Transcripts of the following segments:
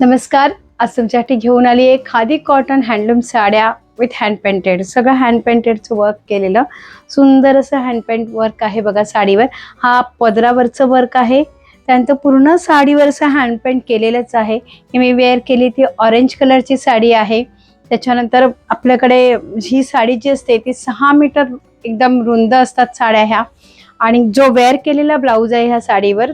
नमस्कार आज तुमच्यासाठी घेऊन आली आहे खादी कॉटन हँडलूम साड्या विथ हँड पेंटेड सगळं हँड पेंटेडचं वर्क केलेलं. सुंदर असं हँड पेंट वर्क आहे बघा साडीवर. हा पदरावरचं वर्क आहे. त्यानंतर पूर्ण साडीवरचं हँड पेंट केलेलंच आहे. मी वेअर केली ती ऑरेंज कलरची साडी आहे. त्याच्यानंतर आपल्याकडे ही साडी जी असते ती सहा मीटर एकदम रुंद असतात साड्या ह्या. आणि जो वेअर केलेला ब्लाऊज आहे ह्या साडीवर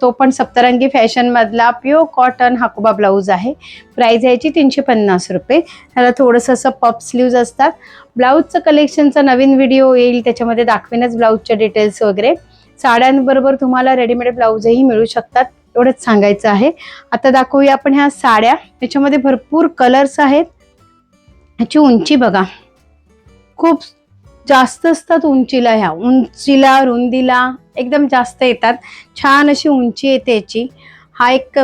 तो पण सप्तरंगी फॅशनमधला प्युअर कॉटन हाकोबा ब्लाऊज आहे. प्राईज यायची तीनशे पन्नास रुपये. ह्याला थोडंसं असं पप स्लीव्ज असतात. ब्लाऊजचं कलेक्शनचा नवीन व्हिडिओ येईल त्याच्यामध्ये दाखवेनच ब्लाऊजचे डिटेल्स वगैरे. साड्यांबरोबर तुम्हाला रेडीमेड ब्लाऊजही मिळू शकतात एवढंच सांगायचं आहे. आता दाखवूया आपण ह्या साड्या. त्याच्यामध्ये भरपूर कलर्स आहेत. ह्याची उंची बघा. खूप जास्त असतात उंचीला ह्या. उंचीला रुंदीला एकदम जास्त येतात. छान अशी उंची येते याची. हा एक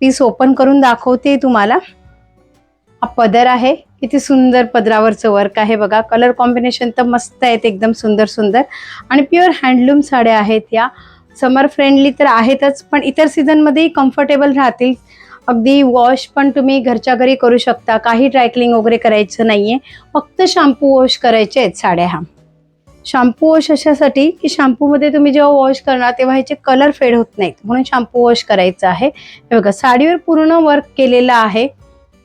पीस ओपन करून दाखवते तुम्हाला. हा पदर आहे. किती सुंदर पदरावरचं वर्क आहे बघा. कलर कॉम्बिनेशन तर मस्त आहेत. एकदम सुंदर सुंदर. आणि प्युअर हँडलूम साड्या आहेत या. समर फ्रेंडली तर आहेतच पण इतर सीझनमध्येही कम्फर्टेबल राहतील. अगदी वॉश पण तुम्ही घरच्या घरी करू शकता. काही ड्रायक्लिंग वगैरे करायचं नाही आहे फक्त शॅम्पू वॉश करायचे आहेत साड्या ह्या. शॅम्पू वॉश अशासाठी की शॅम्पूमध्ये तुम्ही जेव्हा वॉश करणार तेव्हा ह्याचे कलर फेड होत नाहीत. म्हणून शॅम्पू वॉश करायचं आहे. हे बघा साडीवर पूर्ण वर्क केलेलं आहे.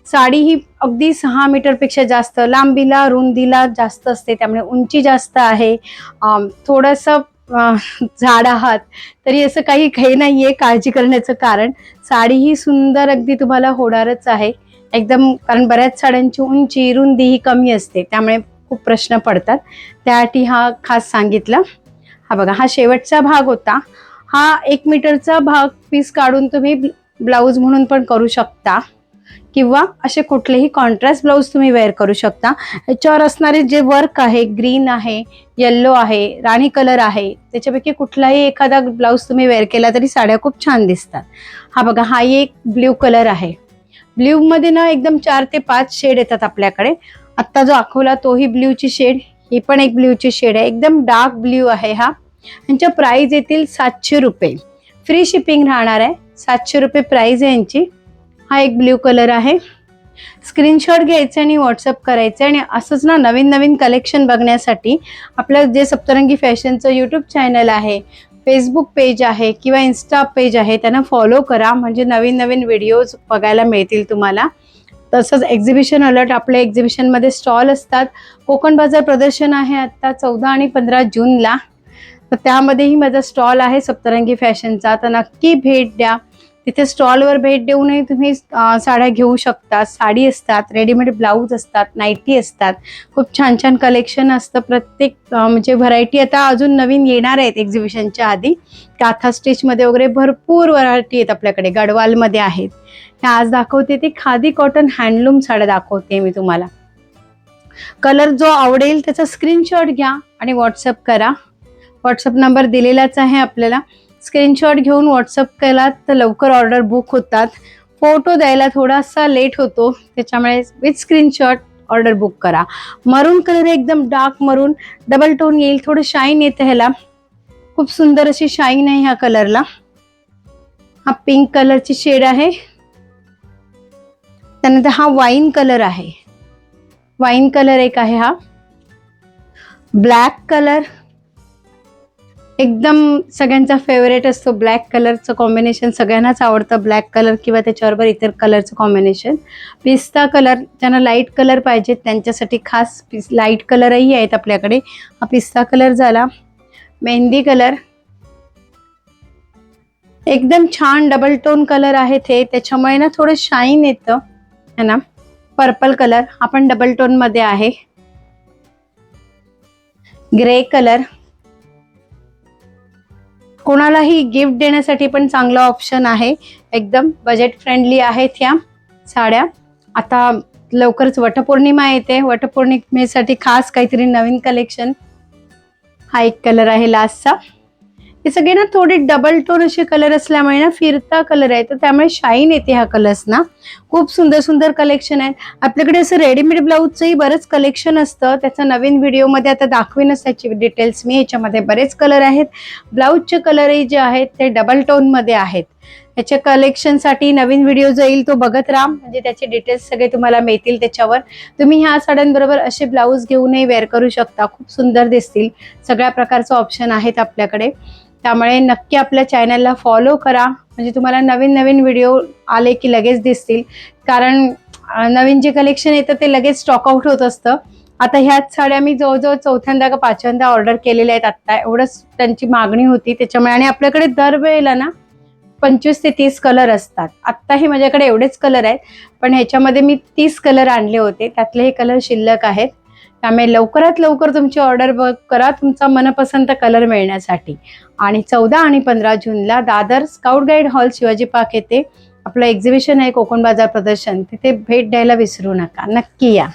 साडी ही अगदी सहा मीटरपेक्षा जास्त लांबीला रुंदीला जास्त असते. त्यामुळे उंची जास्त आहे. थोडंसं झाड आहात तरी असं काही काही नाही आहे काळजी करण्याचं कारण. साडी ही सुंदर अगदी तुम्हाला होणारच आहे. एकदम कारण बऱ्याच साड्यांची उंची रुंदी ही कमी असते. त्यामुळे खूप प्रश्न पडतात. त्यासाठी हा खास सांगितला. हा बघा हा शेवटचा भाग होता. हा एक मीटरचा भाग पीस काढून तुम्ही ब्लाऊज म्हणून पण करू शकता. किंवा असे कुठलेही कॉन्ट्रास्ट ब्लाऊज तुम्ही वेअर करू शकता. याच्यावर असणारे जे वर्क आहे ग्रीन आहे येल्लो आहे राणी कलर आहे त्याच्यापैकी कुठलाही एखादा ब्लाऊज तुम्ही वेअर केला तरी साड्या खूप छान दिसतात. हा बघा हा एक ब्ल्यू कलर आहे. ब्ल्यूमध्ये ना एकदम चार ते पाच शेड येतात आपल्याकडे. आत्ता जो दाखवला तोही ब्ल्यूची शेड ही पण एक ब्ल्यूची शेड आहे. एकदम डार्क ब्ल्यू आहे हा. यांच्या प्राईज येतील सातशे रुपये. फ्री शिपिंग राहणार आहे. सातशे रुपये प्राईज आहे यांची. हा एक ब्ल्यू कलर आहे. स्क्रीनशॉट घ्यायचे आणि व्हॉट्सअप करायचे आणि असंच ना नवीन नवीन कलेक्शन बघण्यासाठी आपलं जे सप्तरंगी फॅशनचं यूट्यूब चॅनल आहे फेसबुक पेज आहे किंवा इन्स्टा पेज आहे त्यांना फॉलो करा. म्हणजे नवीन नवीन व्हिडिओज बघायला मिळतील तुम्हाला. तसंच एक्झिबिशन अलर्ट आपल्या एक्झिबिशनमध्ये स्टॉल असतात. कोकण बाजार प्रदर्शन आहे आत्ता चौदा आणि पंधरा जूनला. तर त्यामध्येही माझा स्टॉल आहे सप्तरंगी फॅशनचा तर नक्की भेट द्या. तिथे स्टॉलवर भेट देऊनही तुम्ही साड्या घेऊ शकता. साडी असतात रेडीमेड ब्लाऊज असतात नाईटी असतात. खूप छान छान कलेक्शन असतं. प्रत्येक म्हणजे व्हरायटी आता अजून नवीन येणार आहेत एक्झिबिशनच्या आधी. काथा स्टिचमध्ये वगैरे भरपूर व्हरायटी आहेत आपल्याकडे. गडवालमध्ये आहेत. ह्या आज दाखवते ते खादी कॉटन हँडलूम साड्या दाखवते मी तुम्हाला. कलर जो आवडेल त्याचा स्क्रीनशॉट घ्या आणि व्हॉट्सअप करा. व्हॉट्सअप नंबर दिलेलाच आहे आपल्याला. स्क्रीनशॉट घेऊन व्हॉट्सअप केलात तर लवकर ऑर्डर बुक होतात. फोटो द्यायला थोडासा लेट होतो. त्याच्यामुळे विथ स्क्रीनशॉट ऑर्डर बुक करा. मरून कलर एकदम डार्क मरून डबल टोन येईल. थोडं शाईन येतं ह्याला. खूप सुंदर अशी शाईन आहे ह्या कलरला हा पिंक कलरची शेड आहे. त्यानंतर हा वाईन कलर आहे. वाईन कलर एक आहे हा. ब्लॅक कलर एकदम सगळ्यांचा फेवरेट असतो ब्लॅक कलरचं कॉम्बिनेशन सगळ्यांनाच आवडतं ब्लॅक कलर किंवा त्याच्याबरोबर इतर कलरचं कॉम्बिनेशन पिस्ता कलर ज्यांना लाइट कलर पाहिजेत त्यांच्यासाठी खास पिस लाइट कलरही आहेत आपल्याकडे. हा पिस्ता कलर झाला. मेहंदी कलर एकदम छान डबल टोन कलर आहेत हे. त्याच्यामुळे ना थोडं शाईन येतं. है ना? पर्पल कलर हा पण डबल टोनमध्ये आहे. ग्रे कलर कोणालाही गिफ्ट देण्यासाठी पण चांगला ऑप्शन आहे. एकदम बजेट फ्रेंडली आहेत ह्या साड्या. आता लवकरच वटपौर्णिमा येते. वटपौर्णिमेसाठी खास काहीतरी नवीन कलेक्शन हा एक कलर आहे लास्टचा हे सगळे ना थोडे डबल टोन असे कलर असल्यामुळे ना फिरता कलर आहे. तर त्यामुळे शाईन येते हा कलर्स ना. खूप सुंदर सुंदर कलेक्शन आहे. आपल्याकडे असं रेडीमेड ब्लाऊजचंही बरंच कलेक्शन असतं. त्याचा नवीन व्हिडिओमध्ये आता दाखवेनच त्याची डिटेल्स मी याच्यामध्ये बरेच कलर आहेत. ब्लाऊजचे कलरही जे आहेत ते डबल टोनमध्ये आहेत. त्याच्या कलेक्शनसाठी नवीन व्हिडिओ जो येईल तो बघत राहा. म्हणजे त्याचे डिटेल्स सगळे तुम्हाला मिळतील त्याच्यावर. तुम्ही ह्या साड्यांबरोबर असे ब्लाऊज घेऊनही वेअर करू शकता. खूप सुंदर दिसतील. सगळ्या प्रकारचं ऑप्शन आहेत आपल्याकडे. त्यामुळे नक्की आपल्या चॅनलला फॉलो करा. म्हणजे तुम्हाला नवीन नवीन व्हिडिओ आले की लगेच दिसतील. कारण नवीन जे कलेक्शन येतं ते लगेच स्टॉकआउट होत असतं. आता ह्याच साड्या मी जवळजवळ चौथ्यांदा का पाचव्यांदा ऑर्डर केलेल्या आहेत आत्ता. एवढंच त्यांची मागणी होती. त्याच्यामुळे आणि आपल्याकडे दरवेळेला ना पंचवीस ते तीस कलर असतात. आत्ताही माझ्याकडे एवढेच कलर आहेत. पण ह्याच्यामध्ये मी तीस कलर आणले होते. त्यातले हे कलर शिल्लक आहेत. त्यामुळे लवकरात लवकर तुमची ऑर्डर बघ करा तुमचा मनपसंत कलर मिळण्यासाठी. आणि चौदा आणि पंधरा जूनला Dadar scout guide hall Shivaji park येथे आपलं एक्झिबिशन आहे कोकण बाजार प्रदर्शन. तिथे भेट द्यायला विसरू नका. नक्की या.